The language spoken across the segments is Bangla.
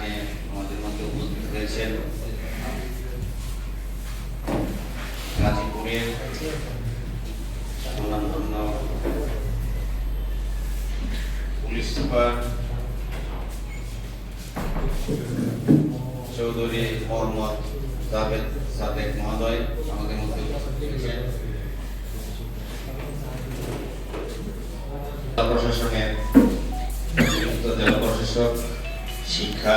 এখানে আমাদের মধ্যে উপস্থিত হয়েছেন। গাজীপুরের সুনামধন্য পুলিশ সুপার, চৌধুরী মোহাম্মদ জাভেদ সাদেক মহোদয় আমাদের মধ্যে উপস্থিত হয়েছেন। প্রশাসনের জেলা প্রশাসক শিক্ষা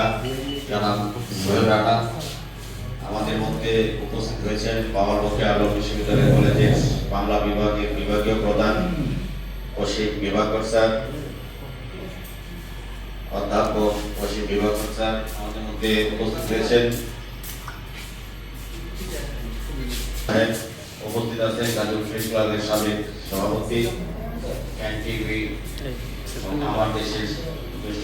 জনাব সোহেল আমাদের মধ্যে উপস্থিত হয়েছেন বাবার পক্ষে আলো বিশ্ববিদ্যালয় কলেজের বাংলা বিভাগের বিভাগীয় প্রধান অসিম বিভাকর স্যার অধ্যাপক অসিম বিভাকর স্যার আমাদের মধ্যে উপস্থিত হয়েছেন। হ্যাঁ, উপস্থিত আছেন গাজীপুর প্রেস ক্লাবের সাবেক সভাপতি আমার দেশের জ্যেষ্ঠ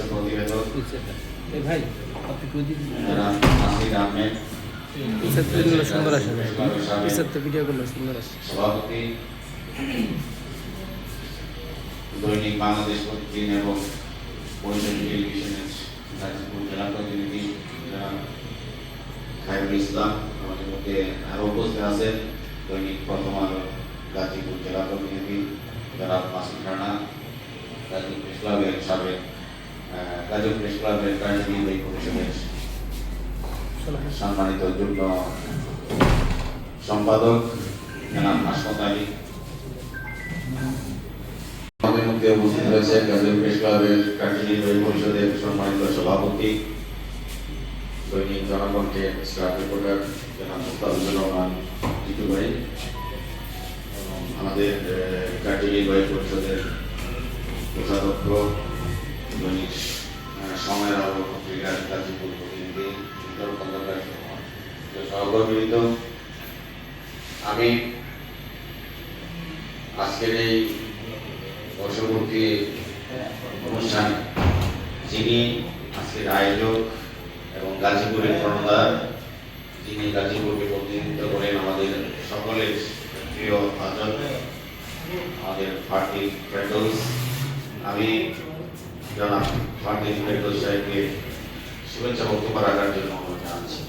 দৈনিক বাংলাদেশ প্রতিদিন এবং গাজীপুর জেলা প্রতিনিধি খায়রুল ইসলাম আমাদের মধ্যে আরও উপস্থিত আছেন দৈনিক প্রথম আলো গাজীপুর জেলা প্রতিনিধি মাসুদ রানা প্রেস ক্লাবের সাবেক প্রেস ক্লাবের পরিষদের সম্মানিত যুগ্ম সম্পাদক হাসমত আলী। আমাদের মধ্যে উপস্থিত রয়েছে গাজীপুর প্রেস ক্লাবের কার্যনির্বাহী পরিষদের সম্মানিত সভাপতি, দৈনিক জনগণকে স্টাফ রিপোর্টার জনাব মুস্তাফিজুর রহমান জিতু ভাই আমাদের কার্যনির্বাহী পরিষদের কোষাধ্যক্ষ দৈনিক সময়ের আলো গাজীপুর প্রতিনিধি বিতরণ খন্দকার সহকর্মীবৃন্দ আমি আজকের এই বর্ষপূর্তি অনুষ্ঠান, যিনি আজকের আয়োজক এবং গাজীপুরের প্রণদার যিনি গাজীপুরকে প্রতিনিধিত্ব করেন আমাদের সকলের প্রিয় আজব আমাদের পার্টি ফেরদৌস আমি জনাব ফেরদৌস সাহেবকে শুভেচ্ছা বক্তব্য রাখার জন্য অনুরোধ জানাচ্ছি।